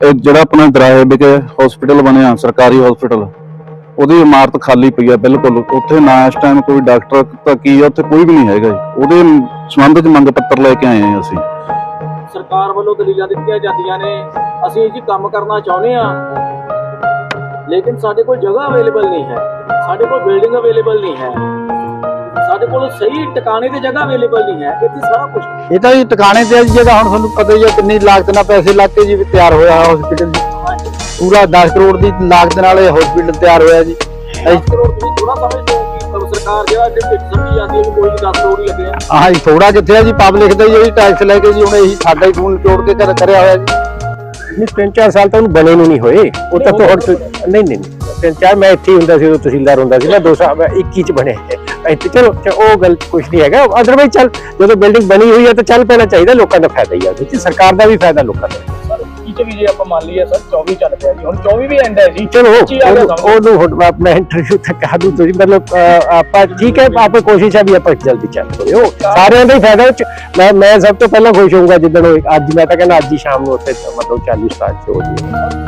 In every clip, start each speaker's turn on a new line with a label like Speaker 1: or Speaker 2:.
Speaker 1: ਜਿਹੜਾ ਆਪਣਾ ਦਰਾਹੇ ਵਿਖੇ ਹਸਪੀਟਲ ਬਣਿਆ, ਸਰਕਾਰੀ ਹਸਪੀਟਲ ਉਹਦੀ ਇਮਾਰਤ ਖਾਲੀ ਪਈ ਆ ਬਿਲਕੁਲ। ਉੱਥੇ ਨਾ ਇਸ ਟਾਈਮ ਕੋਈ ਡਾਕਟਰ ਤਾਂ ਕੀ ਆ ਉੱਥੇ ਕੋਈ ਵੀ ਨਹੀਂ ਹੈਗਾ ਜੀ। ਉਹਦੇ ਸੰਬੰਧ 'ਚ ਮੰਗ ਪੱਤਰ ਲੈ ਕੇ ਆਏ ਆ ਅਸੀਂ।
Speaker 2: ਸਰਕਾਰ ਵੱਲੋਂ ਦਲੀਲਾਂ ਦਿੱਤੀਆਂ ਜਾਂਦੀਆਂ ਨੇ। ਅਸੀਂ ਜੀ ਕੰਮ ਕਰਨਾ ਚਾਹੁੰਦੇ ਆ ਲੇਕਿਨ ਸਾਡੇ ਕੋਲ ਜਗ੍ਹਾ ਅਵੇਲੇਬਲ ਨਹੀਂ ਹੈ। ਸਾਡੇ ਕੋਲ ਬਿਲਡਿੰਗ ਅਵੇਲੇਬਲ ਨਹੀਂ ਹੈ। ਸਾਡੇ ਕੋਲ ਸਹੀ ਟਿਕਾਣੇ ਤੇ ਜਗ੍ਹਾ ਅਵੇਲੇਬਲ ਨਹੀਂ ਹੈ ਇੱਥੇ ਸਾਰਾ ਕੁਝ
Speaker 3: ਇਹ ਤਾਂ ਜੀ ਟਿਕਾਣੇ ਤੇ ਆ ਜੀ ਜਗ੍ਹਾ ਹੁਣ ਤੁਹਾਨੂੰ ਪਤਾ ਹੀ ਹੈ ਕਿੰਨੀ ਲਾਗਤ ਨਾਲ ਪੈਸੇ ਲੱਗ ਕੇ ਜੀ ਤਿਆਰ ਹੋਇਆ ਹਸਪੀਟਲ ਪੂਰਾ 10 ਕਰੋੜ ਦੀ ਲਾਗਤ ਨਾਲ ਇਹ ਹਸਪੀਟਲ ਤਿਆਰ ਹੋਇਆ ਜੀ। ਅਸੀਂ-
Speaker 2: ਕਰੋੜ ਤੁਸੀਂ ਥੋੜਾ ਸਮਝਦੇ ਹੋ ਕਿ ਕਬ ਸਰਕਾਰ ਜਿਹੜਾ ਡਿਪਟ ਸਮਝੀ ਜਾਂਦੀ ਹੈ ਕੋਈ 10 ਕਰੋੜ ਹੀ ਲੱਗੇ
Speaker 3: ਆਹ ਜੀ ਥੋੜਾ ਕਿੱਥੇ ਆ ਜੀ ਪਬਲਿਕ ਦਾ ਜਿਹੜੀ ਟੈਕਸ ਲੈ ਕੇ ਜੀ ਹੁਣ ਇਹੀ ਸਾਡਾ ਹੀ ਫੋਨ ਜੋੜ ਕੇ ਕਰ ਕਰਿਆ ਹੋਇਆ ਜੀ।
Speaker 4: ਨਹੀਂ ਤਿੰਨ ਚਾਰ ਸਾਲ ਤਾਂ ਉਹਨੂੰ ਬਣੇ ਨੂੰ ਨਹੀਂ ਹੋਏ। ਉਹ ਤਾਂ ਤੁਹਾਡੇ ਨਹੀਂ ਨਹੀਂ ਨਹੀਂ। ਤਿੰਨ ਚਾਰ ਮੈਂ ਇੱਥੇ ਹੁੰਦਾ ਸੀ ਉਦੋਂ ਤਹਿਸੀਲਦਾਰ ਹੁੰਦਾ ਸੀ। ਮੈਂ ਦੋ ਸਾਲ ਮੈਂ 21 ਚ ਬਣਿਆ ਇੱਥੇ। ਚਲੋ ਚ- ਉਹ ਗੱਲ ਕੁਝ ਨਹੀਂ ਹੈਗਾ। ਅਦਰਵਾਈਜ਼ ਚੱਲ ਜਦੋਂ ਬਿਲਡਿੰਗ ਬਣੀ ਹੋਈ ਹੈ ਤਾਂ ਚੱਲ ਪੈਣਾ ਚਾਹੀਦਾ। ਲੋਕਾਂ ਦਾ ਫਾਇਦਾ ਹੀ ਆ। ਉਹਦੇ ਚ ਸਰਕਾਰ ਦਾ ਵੀ ਫਾਇਦਾ ਲੋਕਾਂ ਦਾ।
Speaker 2: ਚ ਵੀ ਜੇ ਆਪਾਂ ਮੰਨ ਲਈਏ ਸਰ 24 ਚੱਲ ਪਿਆ ਜੀ। ਹੁਣ 24 ਵੀ ਐਂਡ ਹੈ ਜੀ।
Speaker 4: ਚਲੋ
Speaker 2: ਆ
Speaker 4: ਉਹਨੂੰ- ਹੁਣ ਆਪਣਾ ਇੰਟਰਵਿਊ ਤੱਕ ਕਹਾ ਦੂ ਤੁਸੀਂ ਮਤਲਬ ਆਪਾਂ ਠੀਕ ਹੈ ਆਪਾਂ ਕੋਸ਼ਿਸ਼ ਹੈ ਵੀ ਆਪਾਂ ਜਲਦੀ ਚੱਲ ਪਏ ਉਹ ਸਾਰਿਆਂ ਦਾ ਹੀ ਫਾਇਦਾ। ਮੈਂ ਮੈਂ ਸਭ ਤੋਂ ਪਹਿਲਾਂ ਖੁਸ਼ ਹੋਊਂਗਾ ਜਿੱਦਣ ਅੱਜ ਮੈਂ ਤਾਂ ਕਹਿੰਦਾ ਅੱਜ ਹੀ ਸ਼ਾਮ ਨੂੰ ਉੱਥੇ ਮਤਲਬ ਚਾਲੂ ਸਟਾਰਟ ਹੋ ਜੀ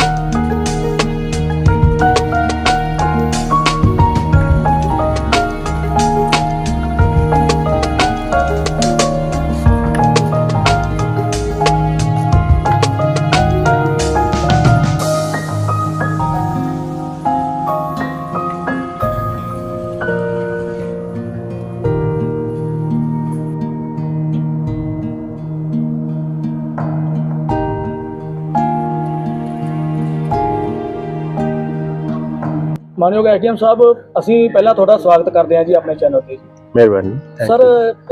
Speaker 2: ਮਾਨਯੋਗ ਐਕਐਮ ਸਾਹਿਬ ਅਸੀਂ ਪਹਿਲਾਂ ਤੁਹਾਡਾ ਸਵਾਗਤ ਕਰਦੇ ਹਾਂ ਜੀ ਆਪਣੇ ਚੈਨਲ ਤੇ
Speaker 4: ਮਿਹਰਬਾਨੀ।
Speaker 2: ਸਰ.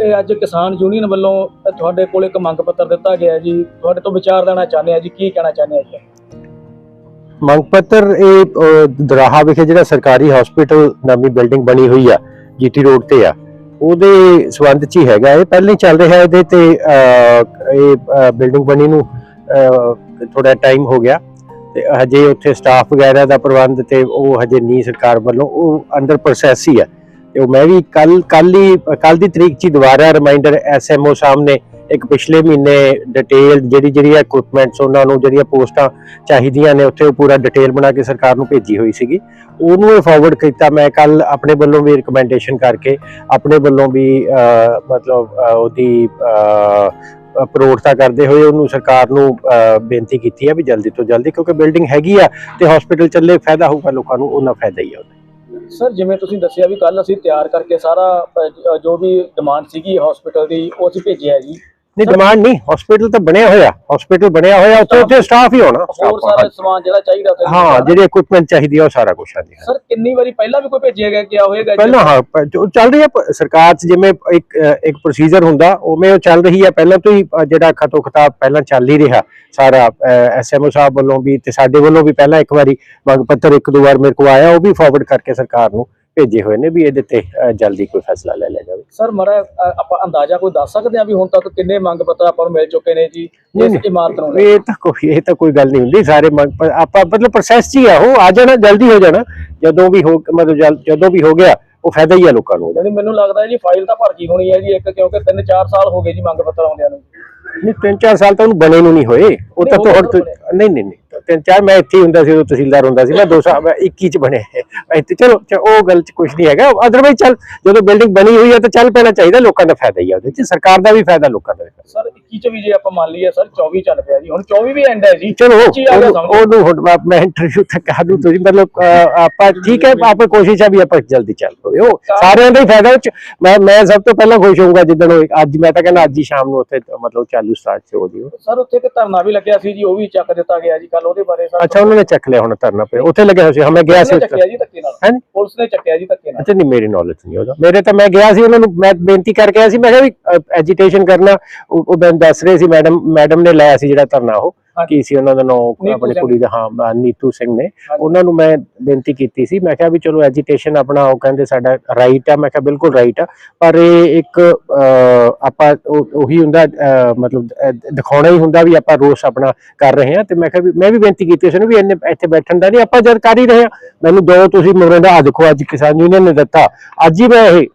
Speaker 2: ਇਹ ਅੱਜ ਕਿਸਾਨ ਯੂਨੀਅਨ ਵੱਲੋਂ ਤੁਹਾਡੇ ਕੋਲ ਇੱਕ ਮੰਗ ਪੱਤਰ ਦਿੱਤਾ ਗਿਆ ਜੀ। ਤੁਹਾਡੇ ਤੋਂ ਵਿਚਾਰ ਲੈਣਾ ਚਾਹੁੰਦੇ ਆ ਜੀ ਕੀ ਕਹਿਣਾ ਚਾਹੁੰਦੇ ਆ ਜੀ?
Speaker 4: ਮੰਗ ਪੱਤਰ ਇਹ ਦਰਾਹਾ ਵਿਖੇ ਜਿਹੜਾ ਸਰਕਾਰੀ ਹਸਪੀਟਲ ਨਵੀਂ ਬਿਲਡਿੰਗ ਬਣੀ ਹੋਈ ਆ ਜੀਟੀ ਰੋਡ ਤੇ ਆ ਉਹਦੇ ਸਬੰਧ ਚ ਹੀ ਹੈਗਾ। ਇਹ ਪਹਿਲਾਂ ਹੀ ਚੱਲ ਰਿਹਾ ਇਹਦੇ ਤੇ ਇਹ ਬਿਲਡਿੰਗ ਬਣੀ ਨੂੰ ਥੋੜਾ ਟਾਈਮ ਹੋ ਗਿਆ। ਤੇ ਹਜੇ ਉੱਥੇ ਸਟਾਫ ਵਗੈਰਾ ਦਾ ਪ੍ਰਬੰਧ ਤੇ ਉਹ ਹਜੇ ਨਹੀਂ ਸਰਕਾਰ ਵੱਲੋਂ, ਉਹ ਅੰਡਰ ਪ੍ਰੋਸੈਸ ਹੀ ਆ। ਤੇ ਉਹ ਮੈਂ ਵੀ ਕੱਲ ਕੱਲ ਹੀ, ਕੱਲ ਦੀ ਤਰੀਕ 'ਚ ਹੀ ਦੁਬਾਰਾ ਰਿਮਾਈਂਡਰ ਐਸਐਮਓ ਸਾਹਮਣੇ ਇੱਕ ਪਿਛਲੇ ਮਹੀਨੇ ਡਿਟੇਲ ਜਿਹੜੀ ਜਿਹੜੀ ਇਕਵਿਪਮੈਂਟਸ ਉਹਨਾਂ ਨੂੰ, ਜਿਹੜੀਆਂ ਪੋਸਟਾਂ ਚਾਹੀਦੀਆਂ ਨੇ, ਉੱਥੇ ਉਹ ਪੂਰਾ ਡਿਟੇਲ ਬਣਾ ਕੇ ਸਰਕਾਰ ਨੂੰ ਭੇਜੀ ਹੋਈ ਸੀਗੀ। ਉਹਨੂੰ ਇਹ ਫਾਰਵਰਡ ਕੀਤਾ, ਮੈਂ ਕੱਲ ਆਪਣੇ ਵੱਲੋਂ ਵੀ ਰਿਕਮੈਂਡੇਸ਼ਨ ਕਰਕੇ, ਆਪਣੇ ਵੱਲੋਂ ਵੀ ਮਤਲਬ ਉਹਦੀ ਪ੍ਰੋੜਤਾ ਕਰਦੇ ਹੋਏ ਉਹਨੂੰ ਸਰਕਾਰ ਨੂੰ ਬੇਨਤੀ ਕੀਤੀ ਹੈ ਵੀ ਜਲਦੀ ਤੋਂ ਜਲਦੀ, ਕਿਉਂਕਿ ਬਿਲਡਿੰਗ ਹੈਗੀ ਆ ਤੇ ਹਸਪੀਟਲ ਚੱਲੇ ਫਾਇਦਾ ਹੋਊਗਾ ਲੋਕਾਂ ਨੂੰ, ਉਹਨਾਂ ਫਾਇਦਾ ਹੀ ਆ ਉਹਦਾ।
Speaker 2: ਸਰ, ਜਿਵੇਂ ਤੁਸੀਂ ਦੱਸਿਆ ਵੀ ਕੱਲ ਅਸੀਂ ਤਿਆਰ ਕਰਕੇ ਸਾਰਾ ਜੋ ਵੀ ਡਿਮਾਂਡ ਸੀਗੀ ਹਸਪੀਟਲ ਦੀ, ਉਹ ਅਸੀਂ ਭੇਜਿਆ ਜੀ।
Speaker 4: ਨਹੀਂ ਡਿਮਾਂਡ ਨਹੀਂ ਹਸਪੀਟਲ ਤਾਂ ਬਣਿਆ ਹੋਇਆ ਹਸਪੀਟਲ ਬਣਿਆ ਹੋਇਆ ਉੱਥੇ ਉੱਥੇ ਸਟਾਫ ਹੀ ਹੋਣਾ।
Speaker 2: ਹੋਰ ਸਾਰਾ ਸਮਾਨ ਜਿਹੜਾ ਚਾਹੀਦਾ ਸੀ
Speaker 4: ਹਾਂ ਜਿਹੜੀ ਇਕਵਿਪਮੈਂਟ ਚਾਹੀਦੀ ਆ ਉਹ ਸਾਰਾ ਕੁਝ ਆਂਦੀ ਹੈ
Speaker 2: ਸਰ ਕਿੰਨੀ ਵਾਰੀ ਪਹਿਲਾਂ ਵੀ ਕੋਈ ਭੇਜਿਆ ਗਿਆ ਗਿਆ ਹੋਏਗਾ ਜੀ?
Speaker 4: ਪਹਿਲਾਂ ਹਾਂ ਜੋ ਚੱਲ ਰਹੀ ਹੈ ਸਰਕਾਰ 'ਚ ਜਿਵੇਂ ਇੱਕ ਇੱਕ ਪ੍ਰੋਸੀਜਰ ਹੁੰਦਾ ਉਵੇਂ ਉਹ ਚੱਲ ਰਹੀ ਹੈ ਪਹਿਲਾਂ ਤੋਂ ਹੀ ਜਿਹੜਾ ਖਤੋ ਖਤਾਬ ਪਹਿਲਾਂ ਚੱਲ ਹੀ ਰਿਹਾ ਸਾਰਾ ਐਸਐਮਓ ਸਾਹਿਬ ਵੱਲੋਂ ਵੀ ਤੇ ਸਾਡੇ ਵੱਲੋਂ ਵੀ ਪਹਿਲਾਂ ਇੱਕ ਵਾਰੀ ਮੰਗ ਪੱਤਰ ਇੱਕ ਦੋ ਵਾਰ ਮੇਰੇ ਕੋਲ ਆਇਆ ਉਹ ਵੀ ਫਾਰਵਰਡ ਕਰਕੇ ਸਰਕਾਰ ਨੂੰ ਭੇਜੇ ਹੋਏ ਨੇ ਵੀ ਇਹਦੇ ਤੇ ਜਲਦੀ ਕੋਈ ਫੈਸਲਾ ਲੈ ਲਿਆ ਜਾਵੇ
Speaker 2: ਸਰ ਮਰਾ ਆਪਾਂ ਅੰਦਾਜ਼ਾ ਕੋਈ ਦੱਸ ਸਕਦੇ ਹਾਂ ਵੀ ਹੁਣ ਤੱਕ ਕਿੰਨੇ ਮੰਗ ਪੱਤਰ ਆਪਾਂ ਨੂੰ ਮਿਲ ਚੁੱਕੇ ਨੇ ਜੀ
Speaker 4: ਨਹੀਂ,
Speaker 2: ਇਸ
Speaker 4: ਨਹੀਂ।
Speaker 2: ਇਮਾਰਤ ਨੂੰ
Speaker 4: ਇਹ ਤਾਂ ਕੋਈ ਇਹ ਤਾਂ ਕੋਈ ਗੱਲ ਨਹੀਂ ਹੁੰਦੀ ਸਾਰੇ ਮੰਗ ਆਪਾਂ ਮਤਲਬ ਪ੍ਰੋਸੈਸ ਹੀ ਆ ਉਹ ਆ ਜਾਣਾ ਜਲਦੀ ਹੋ ਜਾਣਾ ਜਦੋਂ ਵੀ ਹੋ ਮਤਲਬ ਜਦੋਂ ਵੀ ਹੋ ਗਿਆ ਉਹ ਫਾਇਦਾ ਹੀ ਆ ਲੋਕਾਂ ਨੂੰ।
Speaker 2: ਯਾਨੀ ਮੈਨੂੰ ਲੱਗਦਾ ਜੀ ਫਾਈਲ ਤਾਂ ਭਰ ਗਈ ਹੋਣੀ ਹੈ ਜੀ ਇੱਕ ਕਿਉਂਕਿ 3-4 ਸਾਲ ਹੋ ਗਏ ਜੀ ਮੰਗ ਪੱਤਰ ਆਉਂਦਿਆਂ ਨੂੰ
Speaker 4: ਨਹੀਂ ਤਿੰਨ ਚਾਰ ਸਾਲ ਤਾਂ ਉਹਨੂੰ ਬਣੇ ਨੂੰ ਨਹੀਂ ਹੋਏ ਉਹ
Speaker 2: ਨਹੀਂ,
Speaker 4: ਤਾਂ ਤੁਹਾਡੇ ਨਹੀਂ ਨਹੀਂ ਨਹੀਂ ਤਿੰਨ ਚਾਰ ਮੈਂ ਇੱਥੇ ਹੁੰਦਾ ਸੀ ਉਦੋਂ ਤਹਿਸੀਲਦਾਰ ਹੁੰਦਾ ਸੀ ਮੈਂ ਦੋ ਸਾਲ ਮੈਂ 21 ਚ ਬਣਿਆ ਇੱਥੇ ਚਲੋ ਉਹ ਗੱਲ ਚ ਕੁਝ ਨਹੀਂ ਹੈਗਾ ਅਦਰਵਾਈਜ਼ ਚੱਲ ਜਦੋਂ ਬਿਲਡਿੰਗ ਬਣੀ ਹੋਈ ਹੈ ਤਾਂ ਚੱਲ ਪੈਣਾ ਚਾਹੀਦਾ ਲੋਕਾਂ ਦਾ ਫਾਇਦਾ ਹੀ ਆ ਉਹਦੇ ਚ ਸਰਕਾਰ ਦਾ ਵੀ ਫਾਇਦਾ ਲੋਕਾਂ ਦਾ।
Speaker 2: ਸਰ 21 ਚ ਵੀ ਜੇ ਆਪਾਂ ਮੰਨ ਲਈਏ ਸਰ 24 ਚੱਲ ਪਿਆ ਜੀ ਹੁਣ 24 ਵੀ ਐਂਡ ਹੈ ਜੀ
Speaker 4: ਚਲੋ
Speaker 2: ਆ
Speaker 4: ਉਹਨੂੰ- ਹੁਣ ਮੈਂ ਇੰਟਰਵਿਊ ਤੱਕ ਕਹਾ ਦੂ ਤੁਸੀਂ ਮਤਲਬ ਆਪਾਂ ਠੀਕ ਹੈ ਆਪਾਂ ਕੋਸ਼ਿਸ਼ ਹੈ ਵੀ ਆਪਾਂ ਜਲਦੀ ਚੱਲ ਪਏ ਉਹ ਸਾਰਿਆਂ ਦਾ ਹੀ ਫਾਇਦਾ ਉਹ। ਮੈਂ ਮੈਂ ਸਭ ਤੋਂ ਪਹਿਲਾਂ ਖੁਸ਼ ਹੋਊਂਗਾ ਜਿੱਦਣ ਉਹ ਅੱਜ ਮੈਂ ਤਾਂ ਕਹਿੰਦਾ ਅੱਜ ਹੀ ਸ਼ਾਮ ਨੂੰ ਉੱਥੇ ਮਤਲਬ ਚਾਲੂ ਸਟਾਰਟ ਹੋ ਜੀ ਉਹ।
Speaker 2: ਸਰ ਉੱਥੇ ਇੱਕ ਧਰਨਾ ਵੀ ਲੱਗਿਆ ਸੀ ਜੀ ਉਹ ਵੀ ਚੱਕ ਦਿੱਤਾ ਗਿਆ ਜੀ ਕੱਲ ਉਹਦੇ ਬਾਰੇ ਸਰ
Speaker 4: ਅੱਛਾ ਉਹਨਾਂ ਨੇ ਚੱਕ ਲਿਆ ਹੁਣ ਧਰਨਾ ਪਿਆ। ਉੱਥੇ ਲੱਗਿਆ ਹੋਇਆ ਸੀ। ਹਾਂ ਮੈਂ ਗਿਆ ਸੀ।
Speaker 2: ਚੱਕਿਆ ਜੀ ਧੱਕੇ ਨਾਲ।
Speaker 4: ਹਾਂਜੀ
Speaker 2: ਪੁਲਿਸ ਨੇ ਚੱਕਿਆ ਜੀ ਧੱਕੇ ਨਾਲ।
Speaker 4: ਅੱਛਾ ਨਹੀਂ ਮੇਰੀ ਨੌਲੇਜ ਨਹੀਂ ਉਹਦਾ। ਮੇਰੇ ਤਾਂ ਮੈਂ ਗਿਆ ਸੀ ਉਹਨਾਂ ਨੂੰ ਮੈਂ ਬੇਨਤੀ ਕਰਕੇ ਆਇਆ ਸੀ। ਮੈਂ ਕਿਹਾ ਵੀ ਐਜੀਟੇਸ਼ਨ ਕਰਨਾ। ਉਹ ਮੈਨੂੰ ਦੱਸ ਰਹੇ ਸੀ ਮੈਡਮ ਮੈਡਮ ਨੇ ਲਾਇਆ ਸੀ ਜਿਹੜਾ ਧਰਨਾ ਉਹ। ਕੀ ਸੀ ਉਹਨਾਂ ਦਾ ਨਾਮ? ਆਪਣੀ। ਕੁੜੀ ਦਾ ਹਾਂ ਨੀਤੂ ਸਿੰਘ ਨੇ। ਉਹਨਾਂ ਨੂੰ ਮੈਂ ਬੇਨਤੀ ਕੀਤੀ ਸੀ। ਮੈਂ ਕਿਹਾ ਵੀ ਚਲੋ ਐਜੀਟੇਸ਼ਨ ਆਪਣਾ ਉਹ ਕਹਿੰਦੇ ਸਾਡਾ ਰਾਈਟ ਆ। ਮੈਂ ਕਿਹਾ ਬਿਲਕੁਲ ਰਾਈਟ ਆ। ਪਰ ਇਹ ਇੱਕ ਆਪਾਂ ਉਹ- ਹੁੰਦਾ ਮਤਲਬ ਦਿਖਾਉਣਾ ਹੀ ਹੁੰਦਾ ਵੀ ਆਪਾਂ ਰੋਸ ਆਪਣਾ ਕਰ ਰਹੇ ਹਾਂ। ਤੇ ਮੈਂ ਕਿਹਾ ਵੀ ਮੈਂ ਵੀ ਬੇਨਤੀ ਕੀਤੀ ਸੀ ਵੀ ਇੰਨੇ ਇੱਥੇ ਬੈਠਣ ਦਾ ਨਹੀਂ ਆਪਾਂ ਜਦ ਕਰ ਹੀ ਰਹੇ ਹਾਂ। ਮੈਨੂੰ ਦੋ ਤੁਸੀਂ ਮੋਰੇ ਦਾ ਆਹ ਦੇਖੋ ਅੱਜ ਕਿਸਾਨ ਯੂਨੀਅਨ ਨੇ ਦਿੱਤਾ। ਅੱਜ ਹੀ ਮੈਂ ਇਹ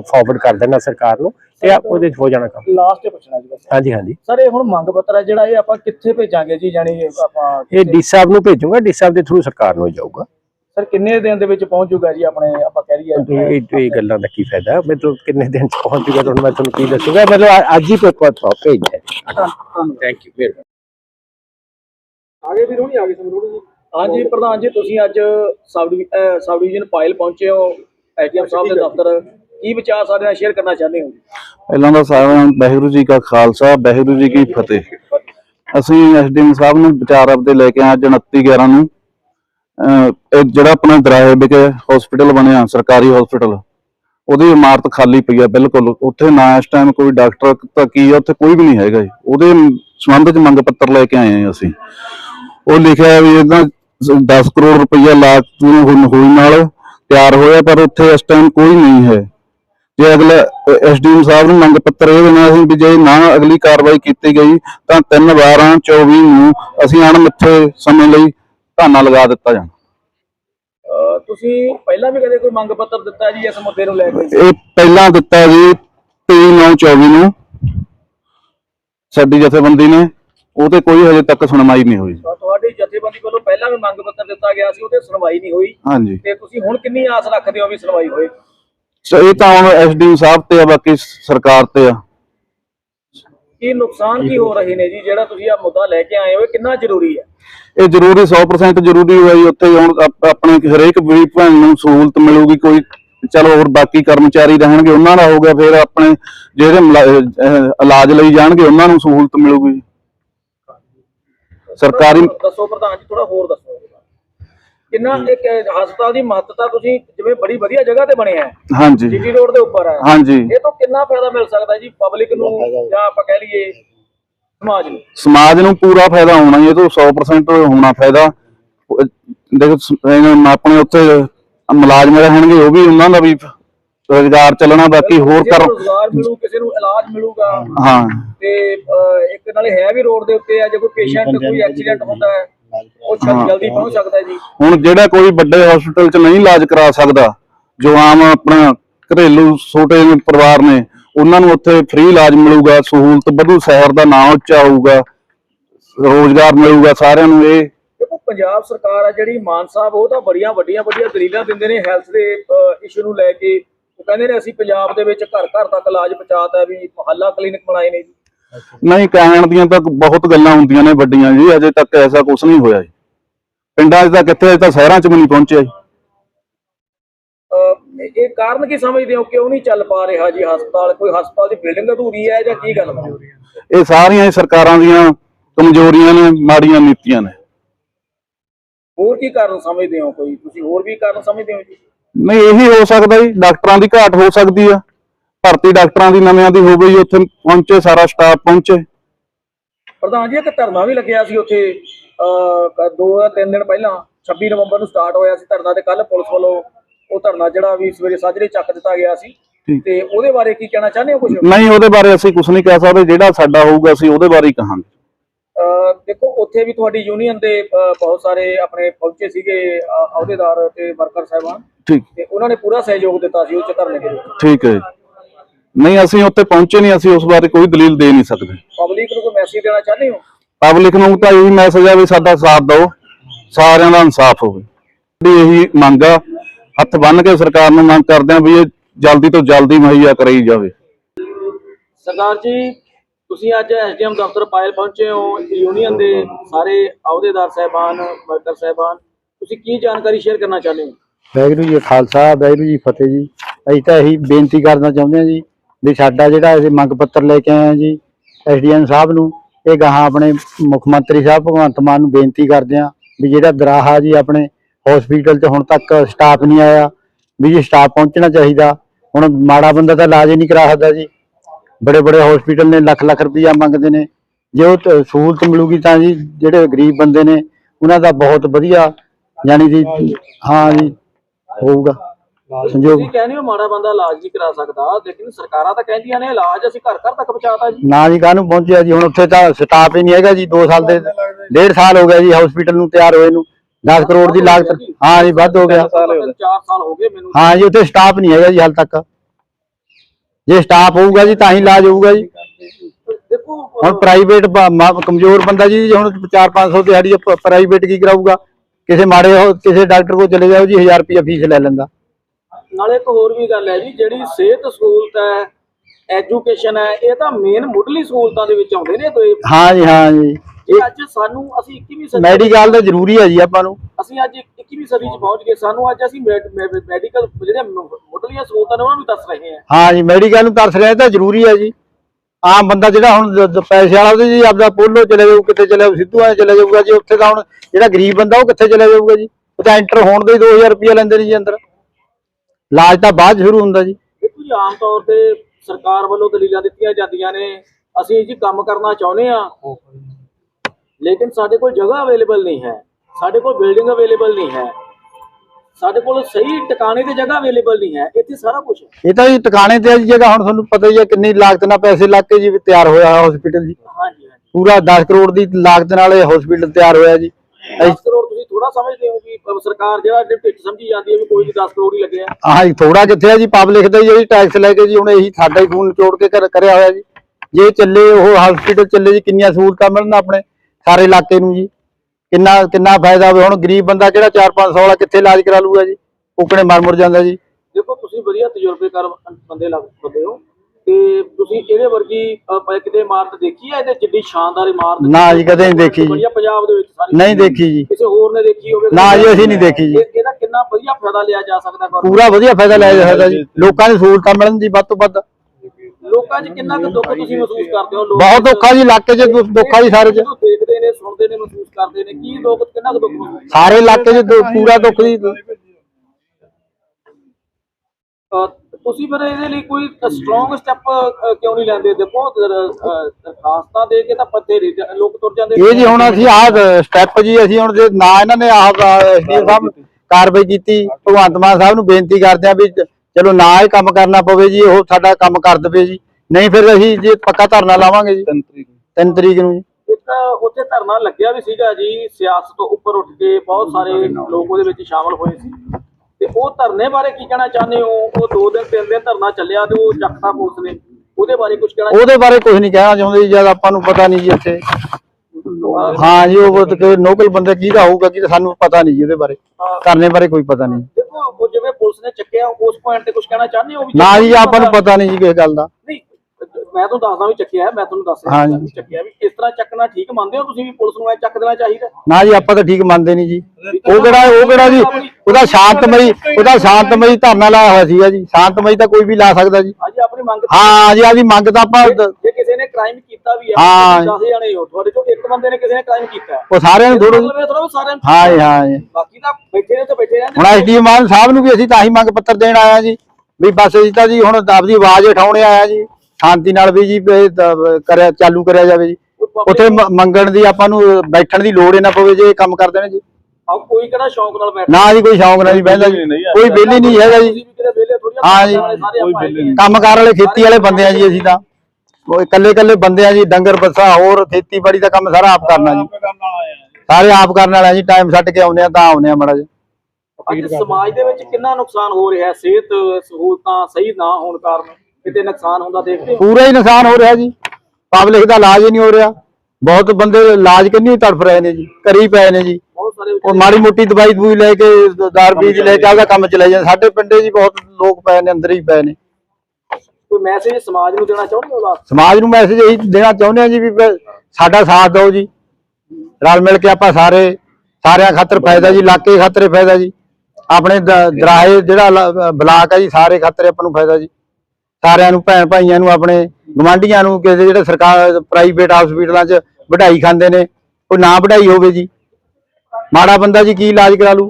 Speaker 4: ਫਾਰਵਰਡ ਕਰ ਦੇਣਾ ਸਰਕਾਰ ਨੂੰ ਤੇ ਆ ਉਹਦੇ 'ਚ ਹੋ ਜਾਣਾ ਕੰਮ।
Speaker 2: ਲਾਸਟ ਤੇ ਪੁੱਛਣਾ ਜੀ ਬਸ।
Speaker 4: ਹਾਂਜੀ ਹਾਂਜੀ।
Speaker 2: ਸਰ ਇਹ ਹੁਣ ਮੰਗ ਪੱਤਰ ਹੈ ਜਿਹੜਾ ਇਹ ਆਪਾਂ ਕਿੱਥੇ ਭੇਜਾਂਗੇ ਜੀ ਜਾਨੀ ਆਪਾਂ
Speaker 4: ਇਹ ਡੀ ਸਾਹਿਬ ਨੂੰ ਭੇਜੂਗਾ ਡੀ ਸਾਹਿਬ ਦੇ ਥਰੂ ਸਰਕਾਰ ਨੂੰ ਜਾਊਗਾ।
Speaker 2: ਸਰ ਕਿੰਨੇ ਦਿਨ ਦੇ ਵਿੱਚ ਪਹੁੰਚ ਜਾਊਗਾ ਜੀ ਆਪਣੇ ਆਪਾਂ ਕਹਿ
Speaker 4: ਇਹ
Speaker 2: ਰਹੀਏ?
Speaker 4: ਇਹ- ਇਹ ਗੱਲਾਂ ਦਾ ਕੀ ਫਾਇਦਾ? ਮਤਲਬ ਕਿੰਨੇ ਦਿਨ ਚ ਪਹੁੰਚ ਜੂਗਾ ਤੁਹਾਨੂੰ ਮੈਂ ਤੁਹਾਨੂੰ ਕੀ ਦੱਸੂਗਾ? ਮਤਲਬ ਅ- ਅੱਜ ਹੀ ਪੇਪਰ ਤੋਂ ਭੇਜ ਦਿਆ। ਥੈਂਕ ਯੂ ਵੈਰੀ
Speaker 2: ਆਗੇ ਵੀ ਰੋਣੀ ਆਗੇ ਸਮਰੋਣੀ ਜੀ। ਹਾਂਜੀ ਪ੍ਰਧਾਨ ਜੀ ਤੁਸੀਂ ਅੱਜ ਸਬ ਡਿਵੀ- ਅਹ ਸਬ ਡਿਵੀਜ਼ਨ ਪਾਇਲ ਪਹੁੰਚੇ ਹੋ ਐਸਡੀਐਮ ਸਾਹਿਬ ਦੇ ਦਫ਼ਤਰ। ਕੀ ਵਿਚਾਰ ਸਾਡੇ ਨਾਲ ਸ਼ੇਅਰ ਕਰਨਾ ਚਾਹੁੰਦੇ ਹੋ
Speaker 1: ਪਹਿਲਾਂ ਤਾਂ ਸਾਰਿਆਂ ਨੂੰ ਵਾਹਿਗੁਰੂ ਜੀ ਕਾ ਖਾਲਸਾ, ਵਾਹਿਗੁਰੂ ਜੀ ਕੀ ਫਤਿਹ। ਅਸੀਂ ਐਸਡੀਐਮ ਸਾਹਿਬ ਨੂੰ ਵਿਚਾਰ ਆਪਦੇ ਲੈ ਕੇ ਆਏ ਅੱਜ 29 11 ਨੂੰ। ਅਹ ਇਹ ਜਿਹੜਾ ਆਪਣਾ ਦਰਾਹੇ ਵਿਖੇ ਹਸਪੀਟਲ ਬਣਿਆ, ਸਰਕਾਰੀ ਹਸਪੀਟਲ ਉਹਦੀ ਇਮਾਰਤ ਖਾਲੀ ਪਈ ਆ ਬਿਲਕੁਲ। ਉੱਥੇ ਨਾ ਇਸ ਟਾਈਮ ਕੋਈ ਡਾਕਟਰ ਤਾਂ ਕੀ ਆ ਉੱਥੇ ਕੋਈ ਵੀ ਨਹੀਂ ਹੈਗਾ ਜੀ। ਉਹਦੇ ਸੰਬੰਧ ਚ ਮੰਗ ਪੱਤਰ ਲੈ ਕੇ ਆਏ ਆ ਅਸੀਂ। ਉਹ ਲਿਖਿਆ ਵੀ ਇਹਦਾ 10 ਕਰੋੜ ਰੁਪਈਆ ਲਾਗ ਹੋਈ ਨਾਲ ਤਿਆਰ ਹੋਇਆ, ਪਰ ਉੱਥੇ ਇਸ ਟਾਈਮ ਕੋਈ ਨਹੀਂ ਹੈ। ਜੇ ਅਗਲਾ ਐਸਡੀਐਮ ਸਾਹਿਬ ਨੂੰ ਮੰਗ ਪੱਤਰ ਇਹ ਦੇਣਾ ਸੀ ਵੀ ਜੇ ਨਾ ਅਗਲੀ ਕਾਰਵਾਈ ਕੀਤੀ ਗਈ ਤਾਂ 3 12 24 ਨੂੰ ਅਸੀਂ ਅਣਮਿੱਥੇ ਸਮੇਂ ਲਈ ਧਰਨਾ ਲਗਾ ਦਿੱਤਾ ਜਾਣਾ।
Speaker 2: ਤੁਸੀਂ ਪਹਿਲਾਂ ਵੀ ਕਦੇ ਕੋਈ ਮੰਗ ਪੱਤਰ ਦਿੱਤਾ ਜੀ ਇਸ ਮੁੱਦੇ ਨੂੰ ਲੈ ਕੇ?
Speaker 1: ਇਹ ਪਹਿਲਾਂ ਦਿੱਤਾ ਜੀ 23 9 24 ਨੂੰ। ਸਾਡੀ ਜਥੇਬੰਦੀ ਨੇ ਉਹ ਤੇ ਕੋਈ ਹਜੇ ਤੱਕ ਸੁਣਵਾਈ ਨਹੀਂ ਹੋਈ।
Speaker 2: ਤੁਹਾਡੀ ਜਥੇਬੰਦੀ ਵੱਲੋਂ ਪਹਿਲਾਂ ਵੀ ਮੰਗ ਪੱਤਰ ਦਿੱਤਾ ਗਿਆ ਸੀ ਉਹਦੇ ਸੁਣਵਾਈ ਨਹੀਂ ਹੋਈ।
Speaker 1: ਹਾਂਜੀ।
Speaker 2: ਤੇ ਤੁਸੀਂ ਹੁਣ ਕਿੰਨੀ ਆਸ ਰੱਖਦੇ ਹੋ ਵੀ ਸੁਣਵਾਈ ਹੋਏ?
Speaker 1: ਸੋ ਇਹ ਤਾਂ ਹੁਣ ਐਸਡੀਐਮ ਸਾਹਿਬ ਤੇ ਆ ਬਾਕੀ ਸਰਕਾਰ ਤੇ ਆ।
Speaker 2: ਕੀ ਨੁਕਸਾਨ ਕੀ ਹੋ ਰਹੇ ਨੇ ਜੀ? ਜਿਹੜਾ ਤੁਸੀਂ ਆ ਮੁੱਦਾ ਲੈ ਕੇ ਆਏ ਹੋ ਇਹ ਕਿੰਨਾ ਜ਼ਰੂਰੀ ਹੈ?
Speaker 1: ਇਹ ਜ਼ਰੂਰੀ 100% ਜ਼ਰੂਰੀ ਹੋਇਆ ਜੀ ਉੱਥੇ ਹੁਣ ਆਪ- ਆਪਣੇ ਹਰੇਕ ਵੀ ਭੈਣ ਨੂੰ ਸਹੂਲਤ ਮਿਲੂਗੀ ਕੋਈ ਚਲੋ ਹੋਰ ਬਾਕੀ ਕਰਮਚਾਰੀ ਰਹਿਣਗੇ ਉਹਨਾਂ ਦਾ ਹੋਊਗਾ ਫਿਰ ਆਪਣੇ ਜਿਹੜੇ ਇਲਾਜ ਲਈ ਜਾਣਗੇ ਉਹਨਾਂ ਨੂੰ ਸਹੂਲਤ ਮਿਲੂਗੀ। ਸਰਕਾਰੀ
Speaker 2: ਦੱਸੋ ਪ੍ਰਧਾਨ ਜੀ ਥੋੜਾ ਹੋਰ ਦੱਸੋ। ਕਿੰਨਾ ਇੱਕ ਹਸਪਤਾਲ ਦੀ ਮਹੱਤਤਾ ਤੁਸੀਂ ਜਿਵੇਂ ਬੜੀ ਵਧੀਆ ਜਗ੍ਹਾ ਤੇ ਬਣਿਆ ਹੈ।
Speaker 1: ਹਾਂਜੀ।
Speaker 2: ਜੀਟੀ ਰੋਡ ਦੇ ਉੱਪਰ ਹੈ।
Speaker 1: ਹਾਂਜੀ।
Speaker 2: ਇਹ ਤੋਂ ਕਿੰਨਾ ਫਾਇਦਾ ਮਿਲ ਸਕਦਾ ਜੀ ਪਬਲਿਕ ਨੂੰ ਜਾਂ। ਆਪਾਂ ਕਹਿ ਲਈਏ ਸਮਾਜ ਨੂੰ?
Speaker 1: ਸਮਾਜ ਨੂੰ ਪੂਰਾ ਫਾਇਦਾ ਹੋਣਾ ਇਹ ਤੋਂ 100% ਹੋਣਾ ਫਾਇਦਾ। ਦੇਖੋ ਆਪਣੇ ਉੱਥੇ ਮੁਲਾਜ਼ਮ ਰਹਿਣਗੇ ਉਹ ਵੀ ਉਹਨਾਂ ਦਾ ਵੀ ਰੋਜ਼ਗਾਰ ਚੱਲਣਾ ਬਾਕੀ ਹੋਰ ਕਰ
Speaker 2: ਨੂੰ ਰੋਜ਼ਗਾਰ ਮਿਲੂ ਕਿਸੇ ਨੂੰ ਇਲਾਜ ਮਿਲੂਗਾ
Speaker 1: ਹਾਂ।
Speaker 2: ਤੇ ਇੱਕ ਨਾਲੇ ਹੈ ਵੀ ਰੋਡ ਦੇ ਉੱਤੇ ਆ ਜੇ ਕੋਈ ਪੇਸ਼ੈਂਟ ਕੋਈ ਐਕਸੀਡੈਂਟ ਹੁੰਦਾ ਹੈ। ਉਹ ਛੇਤੀ
Speaker 1: ਹਾਂ।
Speaker 2: ਜਲਦੀ ਪਹੁੰਚ ਸਕਦਾ ਹੈ ਜੀ।
Speaker 1: ਹੁਣ ਜਿਹੜਾ ਕੋਈ ਵੱਡੇ ਹਸਪੀਟਲ 'ਚ ਨਹੀਂ ਇਲਾਜ ਕਰਾ ਸਕਦਾ ਜੋ ਆਮ ਆਪਣਾ ਘਰੇਲੂ ਛੋਟੇ ਪਰਿਵਾਰ ਨੇ ਉਹਨਾਂ ਨੂੰ ਉੱਥੇ ਫ੍ਰੀ ਇਲਾਜ ਮਿਲੂਗਾ ਸਹੂਲਤ ਵਧੂ ਸ਼ਹਿਰ ਦਾ ਨਾਂ ਉੱਚਾ ਹੋਊਗਾ ਰੋਜ਼ਗਾਰ ਮਿਲੂਗਾ ਸਾਰਿਆਂ ਨੂੰ ਇਹ।
Speaker 2: ਦੇਖੋ ਪੰਜਾਬ ਸਰਕਾਰ ਆ ਜਿਹੜੀ ਮਾਨ ਸਾਹਿਬ ਉਹ ਤਾਂ ਬੜੀਆਂ ਵੱਡੀਆਂ ਵੱਡੀਆਂ ਦਲੀਲਾਂ ਦਿੰਦੇ ਨੇ ਹੈਲਥ ਦੇ ਇਸ਼ੂ ਨੂੰ ਲੈ ਕੇ। ਉਹ ਕਹਿੰਦੇ ਨੇ ਅਸੀਂ ਪੰਜਾਬ ਦੇ ਵਿੱਚ ਘਰ ਘਰ ਤੱਕ ਇਲਾਜ ਪਹੁੰਚਾਤਾ ਵੀ ਮੁਹੱਲਾ ਕਲੀਨਿਕ ਬਣਾਏ ਨੇ ਜੀ।
Speaker 1: ਨਹੀਂ ਕਹਿਣ ਦੀਆਂ ਤਾਂ ਬਹੁਤ ਗੱਲਾਂ ਹੁੰਦੀਆਂ ਨੇ ਵੱਡੀਆਂ ਜੀ ਅਜੇ ਤੱਕ ਐਸਾ ਕੁਝ ਨਹੀਂ ਹੋਇਆ ਜੀ। ਪਿੰਡਾਂ 'ਚ ਤਾਂ ਕਿੱਥੇ ਅਜੇ ਤਾਂ ਸ਼ਹਿਰਾਂ 'ਚ ਵੀ ਨਹੀਂ ਪਹੁੰਚਿਆ ਜੀ।
Speaker 2: ਅਹ, ਇਹ ਕਾਰਨ ਕੀ ਸਮਝਦੇ ਹੋ? ਕਿਉਂ ਨਹੀਂ ਚੱਲ ਪਾ ਰਿਹਾ ਜੀ ਹਸਪਤਾਲ? ਕੋਈ ਹਸਪਤਾਲ ਦੀ ਬਿਲਡਿੰਗ ਅਧੂਰੀ ਹੈ ਜਾਂ ਕੀ ਗੱਲ? ਹੈ
Speaker 1: ਇਹ ਸਾਰੀਆਂ ਹੀ ਸਰਕਾਰਾਂ ਦੀਆਂ ਕਮਜ਼ੋਰੀਆਂ ਨੇ ਮਾੜੀਆਂ ਨੀਤੀਆਂ ਨੇ।
Speaker 2: ਹੋਰ ਕੀ ਕਾਰਨ ਸਮਝਦੇ ਹੋ ਕੋਈ? ਤੁਸੀਂ ਹੋਰ ਵੀ ਕਾਰਨ ਸਮਝਦੇ ਹੋ ਜੀ?
Speaker 1: ਨਹੀਂ ਇਹੀ ਹੋ ਸਕਦਾ ਜੀ ਡਾਕਟਰਾਂ ਦੀ ਘਾਟ ਹੋ ਸਕਦੀ ਆ। ਭਰਤੀ ਡਾਕਟਰਾਂ ਦੀ ਨਵਿਆਂ ਦੀ ਹੋ ਗਈ ਉੱਥੇ ਪਹੁੰਚੇ ਸਾਰਾ ਸਟਾਫ ਪਹੁੰਚੇ।
Speaker 2: ਪ੍ਰਧਾਨ ਜੀ ਇੱਕ ਧਰਨਾ ਵੀ ਲੱਗਿਆ ਸੀ ਉੱਥੇ ਅਹ ਦੋ ਜਾਂ ਤਿੰਨ ਦਿਨ ਪਹਿਲਾਂ 26 ਨਵੰਬਰ ਨੂੰ ਸਟਾਰਟ ਹੋਇਆ ਸੀ ਧਰਨਾ ਤੇ ਕੱਲ ਪੁਲਿਸ ਵੱਲੋਂ ਉਹ ਧਰਨਾ ਜਿਹੜਾ ਵੀ ਸਵੇਰੇ ਸਾਜਰੇ ਚੱਕ ਦਿੱਤਾ ਗਿਆ ਸੀ। ਤੇ ਉਹਦੇ ਬਾਰੇ ਕੀ ਕਹਿਣਾ ਚਾਹੁੰਦੇ ਹੋ ਕੁਝ
Speaker 1: ਨਹੀਂ ਉਹਦੇ ਬਾਰੇ ਅਸੀਂ ਕੁਝ ਨਹੀਂ ਕਹਿ ਸਕਦੇ। ਜਿਹੜਾ ਸਾਡਾ ਹੋਊਗਾ ਅਸੀਂ ਉਹਦੇ ਬਾਰੇ ਹੀ ਕਹਾਂਗੇ।
Speaker 2: ਦੇਖੋ ਉੱਥੇ ਵੀ ਤੁਹਾਡੀ ਯੂਨੀਅਨ ਦੇ ਬਹੁਤ ਸਾਰੇ ਆਪਣੇ ਪਹੁੰਚੇ ਸੀਗੇ ਅਹ ਅਹੁਦੇਦਾਰ ਤੇ ਵਰਕਰ ਸਾਹਿਬਾਨ।
Speaker 1: ਠੀਕ।
Speaker 2: ਤੇ ਉਹਨਾਂ ਨੇ ਪੂਰਾ ਸਹਿਯੋਗ ਦਿੱਤਾ ਸੀ ਉਸ ਧਰਨੇ ਦੇ ਵਿੱਚ।
Speaker 1: ਠੀਕ ਹੈ ਨਹੀਂ ਅਸੀਂ ਉੱਥੇ ਪਹੁੰਚੇ ਨਹੀਂ ਅਸੀਂ ਉਸ ਬਾਰੇ ਕੋਈ ਦਲੀਲ ਦੇ ਨਹੀਂ ਸਕਦੇ।
Speaker 2: ਪਬਲਿਕ ਨੂੰ ਕੋਈ ਮੈਸੇਜ ਦੇਣਾ ਚਾਹੁੰਦੇ ਹੋ?
Speaker 1: ਪਬਲਿਕ ਨੂੰ ਤਾਂ ਇਹੀ ਮੈਸੇਜ ਆ ਵੀ ਸਾਡਾ ਸਾਥ ਦਿਓ ਸਾਰਿਆਂ ਦਾ ਇਨਸਾਫ ਹੋਵੇ। ਸਾਡੀ ਇਹੀ ਮੰਗ ਆ ਹੱਥ ਬੰਨ ਕੇ ਸਰਕਾਰ ਨੂੰ ਮੰਗ ਕਰਦੇ ਆ ਵੀ ਇਹ ਜਲਦੀ ਤੋਂ ਜਲਦੀ ਮੁਹੱਈਆ ਕਰਾਈ ਜਾਵੇ।
Speaker 2: ਸਰਦਾਰ ਜੀ ਤੁਸੀਂ ਅੱਜ ਐਸਡੀਐਮ ਦਫ਼ਤਰ ਪਾਇਲ ਪਹੁੰਚੇ ਹੋ ਯੂਨੀਅਨ ਦੇ ਸਾਰੇ ਅਹੁਦੇਦਾਰ ਸਹਿਬਾਨ ਵਰਕਰ ਸਹਿਬਾਨ ਤੁਸੀਂ ਕੀ ਜਾਣਕਾਰੀ ਸ਼ੇਅਰ ਕਰਨਾ ਚਾਹੁੰਦੇ ਹੋ?
Speaker 3: ਵਾਹਿਗੁਰੂ ਜੀ ਖਾਲਸਾ ਵਾਹਿਗੁਰੂ ਜੀ ਫਤਿਹ ਜੀ। ਅਸੀਂ ਤਾਂ ਇਹੀ ਬੇਨਤੀ ਕਰਨਾ ਚਾਹੁੰਦੇ ਹਾਂ ਜੀ ਵੀ ਸਾਡਾ ਜਿਹੜਾ ਅਸੀਂ ਮੰਗ ਪੱਤਰ ਲੈ ਕੇ ਆਏ ਹਾਂ ਜੀ, ਐਸਡੀਐਮ ਸਾਹਿਬ ਨੂੰ, ਇਹ ਗਾਹਾਂ ਆਪਣੇ ਮੁੱਖ ਮੰਤਰੀ ਸਾਹਿਬ ਭਗਵੰਤ ਮਾਨ ਨੂੰ ਬੇਨਤੀ ਕਰਦੇ ਹਾਂ ਵੀ ਜਿਹੜਾ ਦਰਾਹਾ ਜੀ ਆਪਣੇ ਹਸਪੀਟਲ 'ਚ ਹੁਣ ਤੱਕ ਸਟਾਫ ਨਹੀਂ ਆਇਆ, ਵੀ ਜੀ ਸਟਾਫ ਪਹੁੰਚਣਾ ਚਾਹੀਦਾ। ਹੁਣ ਮਾੜਾ ਬੰਦਾ ਤਾਂ ਇਲਾਜ ਹੀ ਨਹੀਂ ਕਰਾ ਸਕਦਾ ਜੀ। ਬੜੇ ਬੜੇ ਹਸਪੀਟਲ ਨੇ, ਲੱਖ ਲੱਖ ਰੁਪਈਆ ਮੰਗਦੇ ਨੇ। ਜੇ ਉਹ ਸਹੂਲਤ ਮਿਲੂਗੀ ਤਾਂ ਜੀ ਜਿਹੜੇ ਗਰੀਬ ਬੰਦੇ ਨੇ, ਉਹਨਾਂ ਦਾ ਬਹੁਤ ਵਧੀਆ, ਯਾਨੀ ਜੀ, ਹਾਂ ਜੀ, ਹੋਊਗਾ। ਸੰਜੋਗ।
Speaker 2: ਤੁਸੀਂ ਕਹਿੰਦੇ ਹੋ ਮਾੜਾ ਬੰਦਾ ਇਲਾਜ ਨਹੀਂ ਕਰਾ ਸਕਦਾ ਲੇਕਿਨ ਸਰਕਾਰਾਂ ਤਾਂ ਕਹਿੰਦੀਆਂ ਨੇ ਇਲਾਜ ਅਸੀਂ ਘਰ ਘਰ ਤੱਕ ਪਹੁੰਚਾਤਾ ਜੀ।
Speaker 3: ਨਾ ਜੀ ਕਾਹਨੂੰ ਪਹੁੰਚਿਆ ਜੀ? ਹੁਣ ਉੱਥੇ ਤਾਂ ਸਟਾਫ ਹੀ ਨਹੀਂ ਹੈਗਾ ਜੀ 2 ਸਾਲ ਦੇ ਡੇਢ ਸਾਲ ਹੋ ਗਿਆ ਜੀ ਹਸਪੀਟਲ ਨੂੰ ਤਿਆਰ ਹੋਏ ਨੂੰ। 10 ਕਰੋੜ ਦੀ ਲਾਗਤ ਹਾਂ ਜੀ। ਵੱਧ ਹੋ ਗਿਆ।
Speaker 2: 4 ਸਾਲ ਹੋ ਗਏ ਮੈਨੂੰ।
Speaker 3: ਹਾਂ ਜੀ ਉੱਥੇ ਸਟਾਫ ਨਹੀਂ ਹੈਗਾ ਜੀ ਹਾਲ ਤੱਕ। ਜੇ ਸਟਾਫ ਹੋਊਗਾ ਜੀ ਤਾਂ ਹੀ ਇਲਾਜ ਹੋਊਗਾ ਜੀ।
Speaker 2: ਦੇਖੋ
Speaker 3: ਹੁਣ ਪ੍ਰਾਈਵੇਟ ਕਮਜ਼ੋਰ ਬੰਦਾ ਜੀ ਹੁਣ 4-500 ਦਿਹਾੜੀ ਪ੍ਰਾਈਵੇਟ ਕੀ ਕਰਾਊਗਾ? ਕਿਸੇ ਮਾੜੇ ਕਿਸੇ ਡਾਕਟਰ ਕੋਲ ਚਲੇ ਜਾਓ ਜੀ 1000 ਰੁਪਏ ਫੀਸ ਲੈ ਲੈਂਦਾ।
Speaker 2: ਨਾਲੇ ਇੱਕ ਹੋਰ ਵੀ ਗੱਲ ਹੈ ਜੀ ਜਿਹੜੀ ਸਿਹਤ ਸਹੂਲਤ ਹੈ ਐਜੂਕੇਸ਼ਨ ਹੈ ਇਹ ਤਾਂ ਮੇਨ ਮੁੱਢਲੀ ਸਹੂਲਤਾਂ ਦੇ ਵਿੱਚ ਆਉਂਦੇ ਨੇ ਤੇ
Speaker 3: ਹਾਂ ਜੀ ਹਾਂ ਜੀ।
Speaker 2: ਇਹ ਅੱਜ ਸਾਨੂੰ ਅਸੀਂ 21ਵੀਂ ਸਦੀ
Speaker 3: ਮੈਡੀਕਲ ਤਾਂ ਜ਼ਰੂਰੀ ਹੈ ਜੀ ਆਪਾਂ ਨੂੰ।
Speaker 2: ਅਸੀਂ ਅੱਜ 21ਵੀਂ ਸਦੀ 'ਚ ਪਹੁੰਚ ਗਏ ਸਾਨੂੰ ਅੱਜ ਅਸੀਂ ਮੈਡੀਕਲ ਜਿਹੜੇ ਮੁੱਢਲੀਆਂ ਸਹੂਲਤਾਂ ਨੇ ਉਹਨਾਂ ਨੂੰ ਦੱਸ ਰਹੇ ਹਾਂ।
Speaker 3: ਹਾਂ ਜੀ ਮੈਡੀਕਲ ਨੂੰ ਤਰਸ ਰਿਹਾ ਤਾਂ ਜ਼ਰੂਰੀ ਹੈ ਜੀ। ਆਮ ਬੰਦਾ ਜਿਹੜਾ ਹੁਣ ਪੈਸੇ ਵਾਲਾ ਉਹਦੇ ਜੀ ਆਪਦਾ ਪੋਲੋ ਚਲੇ ਜਾਊ ਕਿਤੇ ਚਲੇ ਜਾਊ ਸਿੱਧੂ ਆ ਚਲੇ ਜਾਊਗਾ ਜੀ ਉੱਥੇ ਤਾਂ ਹੁਣ ਜਿਹੜਾ ਗਰੀਬ ਬੰਦਾ ਉਹ ਕਿੱਥੇ ਚਲੇ ਜਾਊਗਾ ਜੀ? ਉਹ ਤਾਂ ਐਂਟਰ ਹੋਣ ਦੇ ਹੀ 2000 ਰੁਪਏ ਲੈਂਦੇ ਨੇ ਜੀ ਅੰਦਰ। ਇਲਾਜ ਤਾਂ ਬਾਅਦ 'ਚ ਸ਼ੁਰੂ ਹੁੰਦਾ ਜੀ।
Speaker 2: ਦੇਖੋ ਜੀ ਆਮ ਤੌਰ ਤੇ ਸਰਕਾਰ ਵੱਲੋਂ ਦਲੀਲਾਂ ਦਿੱਤੀਆਂ ਜਾਂਦੀਆਂ ਨੇ। ਅਸੀਂ ਜੀ ਕੰਮ ਕਰਨਾ ਚਾਹੁੰਦੇ ਆ ਲੇਕਿਨ ਸਾਡੇ ਕੋਲ ਜਗ੍ਹਾ ਅਵੇਲੇਬਲ ਨਹੀਂ ਹੈ। ਸਾਡੇ ਕੋਲ ਬਿਲਡਿੰਗ ਅਵੇਲੇਬਲ ਨਹੀਂ ਹੈ। ਸਾਡੇ ਕੋਲ ਸਹੀ ਟਿਕਾਣੇ ਤੇ ਜਗ੍ਹਾ ਅਵੇਲੇਬਲ ਨਹੀਂ ਹੈ। ਇੱਥੇ ਸਾਰਾ ਕੁਝ ਹੈ।
Speaker 3: ਇਹ ਤਾਂ ਜੀ ਟਿਕਾਣੇ ਤੇ ਆ ਜੀ ਜਗ੍ਹਾ ਹੁਣ ਤੁਹਾਨੂੰ ਪਤਾ ਹੀ ਹੈ ਕਿੰਨੀ ਲਾਗਤ ਨਾਲ ਪੈਸੇ ਲੱਗ ਕੇ ਜੀ ਤਿਆਰ ਹੋਇਆ ਹਸਪੀਟਲ ਜੀ।
Speaker 2: ਹਾਂਜੀ ਹਾਂਜੀ।
Speaker 3: ਪੂਰਾ 10 ਕਰੋੜ ਦੀ ਲਾਗਤ ਨਾਲ ਇਹ ਹਸਪੀਟਲ ਤਿਆਰ ਹੋਇਆ ਜੀ।
Speaker 2: 10 ਕਰੋੜ ਥੋੜਾ ਸਮਝਦੇ ਹੋ ਕਿ ਸਰਕਾਰ ਜਿਹੜਾ ਡਿਪਟ ਸਮਝੀ ਜਾਂਦੀ ਹੈ ਵੀ ਕੋਈ ਨਹੀਂ 10 ਕਰੋੜ ਹੀ ਲੱਗਿਆ
Speaker 3: ਹਾਂ ਜੀ ਥੋੜਾ ਕਿੱਥੇ ਆ ਜੀ ਪਬਲਿਕ ਦਾ ਜਿਹੜੀ ਟੈਕਸ ਲੈ ਕੇ ਜੀ ਹੁਣ ਇਹੀ ਸਾਡਾ ਹੀ ਖੂਨ ਚੋੜ ਕੇ ਕਰ- ਕਰਿਆ ਹੋਇਆ ਜੀ। ਜੇ ਚੱਲੇ ਉਹ ਹਸਪੀਟਲ ਚੱਲੇ ਜੀ ਕਿੰਨੀਆਂ ਸਹੂਲਤਾਂ ਮਿਲਣ ਆਪਣੇ ਸਾਰੇ ਇਲਾਕੇ ਨੂੰ ਜੀ। ਕਿੰਨਾ ਕਿੰਨਾ ਫਾਇਦਾ ਹੋਵੇ ਹੁਣ ਗਰੀਬ ਬੰਦਾ ਕਿਹੜਾ 4-500 ਵਾਲਾ ਕਿੱਥੇ ਇਲਾਜ ਕਰਾ ਲੂਗਾ ਜੀ? ਉਕਣੇ ਮਰ ਮੁਰ ਜਾਂਦਾ ਜੀ।
Speaker 2: ਦੇਖੋ ਤੁਸੀਂ ਵਧੀਆ ਤਜਰਬੇਕਾਰ ਬੰਦੇ ਲੱਗ ਬੰਦੇ ਹੋ। ਤੇ ਤੁਸੀਂ ਇਹਦੇ ਵਰਗੀ ਅਹ, ਕਿਤੇ ਇਮਾਰਤ ਦੇਖੀ ਹੈ ਇਹਦੇ ਜਿੱਡੀ ਸ਼ਾਨਦਾਰ ਇਮਾਰਤ
Speaker 3: ਨਾ ਜੀ, ਕਦੇ ਨਹੀਂ ਦੇਖੀ ਜੀ।
Speaker 2: ਵਧੀਆ ਪੰਜਾਬ ਦੇ ਵਿੱਚ ਸਾਰੀ
Speaker 3: ਨਹੀਂ ਦੇਖੀ ਜੀ।
Speaker 2: ਕਿਸੇ ਹੋਰ ਨੇ ਦੇਖੀ ਹੋਵੇ
Speaker 3: ਨਾ ਜੀ, ਅਸੀਂ ਨਹੀਂ ਦੇਖੀ ਜੀ।
Speaker 2: ਇਹ- ਇਹਦਾ ਕਿੰਨਾ ਵਧੀਆ ਫਾਇਦਾ ਲਿਆ ਜਾ ਸਕਦਾ government
Speaker 3: ਪੂਰਾ ਵਧੀਆ ਫਾਇਦਾ ਲਿਆ ਜਾ ਸਕਦਾ ਜੀ। ਲੋਕਾਂ ਨੂੰ ਸਹੂਲਤਾਂ ਮਿਲਣ ਦੀ ਵੱਧ ਤੋਂ ਵੱਧ।
Speaker 2: ਲੋਕਾਂ 'ਚ ਕਿੰਨਾ ਕੁ ਦੁੱਖ ਤੁਸੀਂ ਮਹਿਸੂਸ ਕਰਦੇ ਹੋ? ਲੋਕ
Speaker 3: ਬਹੁਤ ਔਖਾ ਜੀ ਇਲਾਕੇ 'ਚ ਦੁੱਖ- ਦੁੱਖ ਜੀ ਸਾਰੇ 'ਚ।
Speaker 2: ਜਦੋਂ ਦੇਖਦੇ ਨੇ ਸੁਣਦੇ ਨੇ ਮਹਿਸੂਸ ਕਰਦੇ ਨੇ ਕੀ ਲੋਕ ਕਿੰਨਾ ਕੁ ਦੁੱਖ ਮਹਿਸੂਸ
Speaker 3: ਸਾਰੇ ਇਲਾਕੇ 'ਚ ਦੁ- ਪੂਰਾ ਦੁੱਖ ਜੀ।
Speaker 2: ਅਹ ਤੁਸੀਂ ਫਿਰ ਇਹਦੇ ਲਈ ਕੋਈ ਸਟਰੋਂਗ ਸਟੈਪ ਕਿਉਂ ਨਹੀਂ ਲੈਂਦੇ? ਦੇਖੋ ਦਰਖਾਸਤਾਂ ਦੇ ਕੇ ਤਾਂ ਪੱਤੇ ਲੋਕ ਤੁਰ ਜਾਂਦੇ
Speaker 3: ਇਹ ਜੀ ਹੁਣ ਅਸੀਂ ਆਹ ਸਟੈਪ ਜੀ ਅਸੀਂ ਹੁਣ ਜੇ ਨਾ ਇਹਨਾਂ ਨੇ ਆਹ ਐਸਡੀਐਮ ਸਾਹਿਬ ਕਾਰਵਾਈ ਕੀਤੀ ਭਗਵੰਤ ਮਾਨ ਸਾਹਿਬ ਨੂੰ ਬੇਨਤੀ ਕਰਦੇ ਆ ਵੀ ਚਲੋ ਨਾ ਇਹ ਕੰਮ ਕਰਨਾ ਪਵੇ ਜੀ ਉਹ ਸਾਡਾ ਕੰਮ ਕਰ ਦੇਵੇ ਜੀ। ਨਹੀਂ ਫਿਰ ਅਸੀਂ ਜੀ ਪੱਕਾ ਧਰਨਾ ਲਾਵਾਂਗੇ ਜੀ। 3 ਤਰੀਕ ਨੂੰ। ਜੀ।
Speaker 2: ਇੱਕ ਉੱਥੇ ਧਰਨਾ ਲੱਗਿਆ ਵੀ ਸੀਗਾ ਜੀ ਸਿਆਸਤ ਤੋਂ ਉੱਪਰ ਉੱਠ ਕੇ ਬਹੁਤ ਸਾਰੇ ਲੋਕ ਉਹਦੇ ਵਿੱਚ ਸ਼ਾਮਲ ਹੋਏ ਸੀ। ਤੇ ਉਹ ਧਰਨੇ ਬਾਰੇ ਕੀ ਕਹਿਣਾ ਚਾਹੁੰਦੇ ਹੋ? ਉਹ ਦੋ ਦਿਨ ਤਿੰਨ ਦਿਨ ਧਰਨਾ ਚੱਲਿਆ ਤੇ ਉਹ ਚੱਕਤਾ ਪੁਲਿਸ ਨੇ। ਉਹਦੇ ਬਾਰੇ ਕੁਝ ਕਹਿਣਾ
Speaker 3: ਉਹਦੇ ਬਾਰੇ ਕੁਝ ਨਹੀਂ ਕਹਿਣਾ ਚਾਹੁੰਦੇ ਜੀ ਜਦ ਆਪਾਂ ਨੂੰ ਪਤਾ ਨਹੀਂ ਜੀ ਇੱਥੇ। ਹਾਂ ਜੀ ਉਹ ਨੋਕਲ ਬੰਦਾ ਕਿਹਦਾ ਹੋਊਗਾ ਕਿ ਸਾਨੂੰ ਪਤਾ ਨਹੀਂ ਜੀ ਉਹਦੇ ਬਾਰੇ। ਧਰਨੇ ਬਾਰੇ ਕੋਈ ਪਤਾ ਨਹੀਂ।
Speaker 2: ਦੇਖੋ ਉਹ ਜਿਵੇਂ ਪੁਲਿਸ ਨੇ ਚੱਕਿਆ ਉਸ ਪੁਆਇੰਟ ਤੇ ਕੁਝ ਕਹਿਣਾ ਚਾਹੁੰਦੇ ਹੋ ਵੀ
Speaker 3: ਨਾ ਜੀ ਆਪਾਂ ਨੂੰ ਪਤਾ ਨਹੀਂ ਜੀ ਕਿਸੇ ਗੱਲ ਦਾ।
Speaker 2: ਮੈਂ ਤੁਹਾਨੂੰ ਦੱਸਦਾ ਵੀ ਚੱਕਿਆ ਮੈਂ ਤੁਹਾਨੂੰ ਦੱਸ ਰਿਹਾ
Speaker 3: ਹਾਂਜੀ।
Speaker 2: ਵੀ ਚੱਕਿਆ ਵੀ ਇਸ ਤਰ੍ਹਾਂ ਚੱਕਣਾ ਠੀਕ ਮੰਨਦੇ ਹੋ ਤੁਸੀਂ ਵੀ ਪੁਲਿਸ ਨੂੰ ਐ ਚੱਕ ਦੇਣਾ ਚਾਹੀਦਾ?
Speaker 3: ਨਾ ਜੀ ਆਪਾਂ ਤਾਂ ਠੀਕ ਮੰਨਦੇ ਨਹੀਂ ਜੀ। ਉਹ ਕਿਹੜਾ ਉਹ ਕਿਹੜਾ ਜੀ? ਉਹਦਾ ਸ਼ਾਂਤਮਈ ਉਹਦਾ ਸ਼ਾਂਤਮਈ ਧਰਨਾ ਲਾਇਆ ਹੋਇਆ ਸੀਗਾ ਜੀ। ਸ਼ਾਂਤਮਈ ਤਾਂ ਕੋਈ ਵੀ ਲਾ ਸਕਦਾ ਜੀ।
Speaker 2: ਅੱਜ ਆਪਣੀ ਮੰਗ
Speaker 3: ਹਾਂ ਜੀ ਆਦੀ ਮੰਗ ਤਾਂ ਆਪਾਂ
Speaker 2: ਜੇ ਕਿਸੇ ਨੇ ਕ੍ਰਾਈਮ ਕੀਤਾ ਵੀ ਹੈ।
Speaker 3: ਹਾਂ।
Speaker 2: 10 ਜਣੇ ਹੋ ਤੁਹਾਡੇ ਚੋਂ ਇੱਕ ਬੰਦੇ ਨੇ ਕਿਸੇ ਨੇ ਕ੍ਰਾਈਮ ਕੀਤਾ ਹੈ।
Speaker 3: ਉਹ ਸਾਰਿਆਂ ਨੂੰ ਥੋੜੋ
Speaker 2: ਮਤਲਬ ਇਹ ਵੀ ਸਾਰਿਆਂ ਨੂੰ
Speaker 3: ਹਾਂ ਜੀ ਹਾਂ ਜੀ।
Speaker 2: ਬਾਕੀ ਤਾਂ ਬੈਠੇ ਨੇ ਤਾਂ ਬੈਠੇ ਰਹਿੰਦੇ
Speaker 3: ਹੁਣ ਐਸਡੀਐਮ ਮਾਨ ਸਾਹਿਬ ਨੂੰ ਵੀ ਅਸੀਂ ਤਾਂ ਹੀ ਮੰਗ ਪੱਤਰ ਦੇਣ ਆਇਆ ਜੀ। ਵੀ ਬਸ ਅਸੀਂ ਤਾਂ ਜੀ ਹੁਣ ਆਪਦੀ ਆਵਾਜ਼ ਉਠਾਉਣੇ ਆਇਆ ਜੀ। ਸ਼ਾਂਤੀ ਨਾਲ ਵੀ ਜੀ ਇਹ ਦ- ਕਰਿਆ ਚਾਲੂ ਕਰਿਆ ਜਾਵੇ ਜੀ। ਉੱਥੇ ਮ- ਮੰਗਣ ਦੀ ਆਪਾਂ ਨੂੰ ਬੈਠਣ ਦੀ ਲੋੜ ਹੀ ਨਾ ਪਵੇ ਜੇ ਇਹ ਕੰਮ ਕਰਦੇ ਨੇ ਜੀ।
Speaker 2: ਆਹ ਕੋਈ ਕਿਹੜਾ ਸ਼ੌਂਕ ਨਾਲ ਬੈਠ
Speaker 3: ਨਾ ਜੀ ਕੋਈ ਸ਼ੌਂਕ ਨਾਲ ਨਹੀਂ ਬਹਿੰਦਾ ਜੀ। ਕੋਈ ਬੇਲੀ ਨਹੀਂ ਹੈਗਾ ਜੀ।
Speaker 2: ਕਿਤੇ ਵਿਹਲੇ ਥੋੜੀ
Speaker 3: ਹਾਂ ਜੀ।
Speaker 2: ਸਾਰੇ ਆਪਾਂ ਹੈਗੇ ਹਾਂ।
Speaker 3: ਕੰਮਕਾਰ ਵਾਲੇ ਖੇਤੀ ਵਾਲੇ ਬੰਦੇ ਆ ਜੀ ਅਸੀਂ ਤਾਂ। ਉਹ ਇਕੱਲੇ ਇਕੱਲੇ ਬੰਦੇ ਆ ਜੀ ਡੰਗਰ ਬੱਸਾ ਹੋਰ ਖੇਤੀਬਾੜੀ ਦਾ ਕੰਮ ਸਾਰਾ ਆਪ ਕਰਨਾ ਜੀ। ਸਾਰੇ ਆਪ ਕਰਨ ਵਾਲੇ ਆ ਜੀ ਟਾਈਮ ਛੱਡ ਕੇ ਆਉਂਦੇ ਆ ਤਾਂ ਆਉਂਦੇ ਆ ਮੜਾ ਜੀ
Speaker 2: ਅੱਜ ਸਮਾਜ ਦੇ ਵਿੱਚ ਕਿੰਨਾ ਨੁਕਸਾਨ ਹੋ ਰਿਹਾ ਹੈ? ਸਿਹਤ ਸਹੂਲਤਾਂ ਸਹੀ ਨਾ ਹੋਣ ਕਾਰਨ? ਕਿਤੇ ਨੁਕਸਾਨ ਹੁੰਦਾ ਦੇਖਦੇ ਹੋ
Speaker 3: ਪੂਰਾ ਹੀ ਨੁਕਸਾਨ ਹੋ ਰਿਹਾ ਜੀ। ਪਬਲਿਕ ਦਾ ਇਲਾਜ ਹੀ ਨਹੀਂ ਹੋ ਰਿਹਾ। ਬਹੁਤ ਬੰਦੇ ਇਲਾਜ ਕਿੰਨੀ ਤੜਫ ਰਹੇ ਨੇ ਜੀ। ਕਰੀ ਪਏ ਨੇ ਜੀ।
Speaker 2: ਬਹੁਤ ਸਾਰੇ
Speaker 3: ਉਹ ਮਾੜੀ ਮੋਟੀ ਦਵਾਈ ਦਵੂਈ ਲੈ ਕੇ ਦਾਰ ਬੀਜ ਲੈ ਕੇ ਆਪਦਾ ਕੰਮ ਚਲਾਈ ਜਾਂਦੇ। ਸਾਡੇ ਪਿੰਡੇ ਜੀ ਬਹੁਤ ਲੋਕ ਪਏ ਨੇ ਅੰਦਰ ਹੀ ਪਏ ਨੇ।
Speaker 2: ਕੋਈ ਮੈਸੇਜ ਸਮਾਜ ਨੂੰ ਦੇਣਾ ਚਾਹੁੰਦੇ ਹੋ ਲਾਸਟ
Speaker 3: ਸਮਾਜ ਨੂੰ ਮੈਸੇਜ ਇਹੀ ਦੇਣਾ ਚਾਹੁੰਦੇ ਆ ਜੀ ਵੀ ਸਾਡਾ ਸਾਥ ਦਿਓ ਜੀ। ਰਲ ਮਿਲ ਕੇ ਆਪਾਂ ਸਾਰੇ ਸਾਰਿਆਂ ਖਾਤਰ ਫਾਇਦਾ ਜੀ ਇਲਾਕੇ ਖਾਤਰ ਫਾਇਦਾ ਜੀ। ਆਪਣੇ ਦ- ਦਰਾਹੇ ਜਿਹੜਾ ਲ- ਬਲਾਕ ਆ ਜੀ ਸਾਰੇ ਖਾਤਰ ਆਪਾਂ ਨੂੰ ਫਾਇਦਾ ਜੀ। ਸਾਰਿਆਂ ਨੂੰ ਭੈਣ ਭਾਈਆਂ ਨੂੰ ਆਪਣੇ ਗਵਾਂਢੀਆਂ ਨੂੰ ਕਿਸੇ ਜਿਹੜੇ ਸਰਕਾਰ ਪ੍ਰਾਈਵੇਟ ਹਸਪੀਟਲਾਂ 'ਚ ਵਢਾਈ ਖਾਂਦੇ ਨੇ ਉਹ ਨਾ ਵਢਾਈ ਹੋਵੇ ਜੀ। ਮਾੜਾ ਬੰਦਾ ਜੀ ਕੀ ਇਲਾਜ ਕਰਾ ਲੂ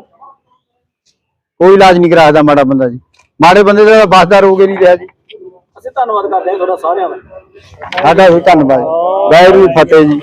Speaker 3: ਕੋਈ ਇਲਾਜ ਨਹੀਂ ਕਰਾਦਾ ਮਾੜਾ ਬੰਦਾ ਜੀ। ਮਾੜੇ ਬੰਦੇ ਦਾ ਬਸਦਾ ਰੋਗ ਹੀ ਨਹੀਂ ਰਿਹਾ ਜੀ।
Speaker 2: ਅਸੀਂ ਧੰਨਵਾਦ ਕਰਦੇ ਹਾਂ ਤੁਹਾਡਾ ਸਾਰਿਆਂ ਦਾ।
Speaker 3: ਸਾਡਾ ਵੀ ਧੰਨਵਾਦ। ਵਾਹਿਗੁਰੂ ਫਤਿਹ ਜੀ।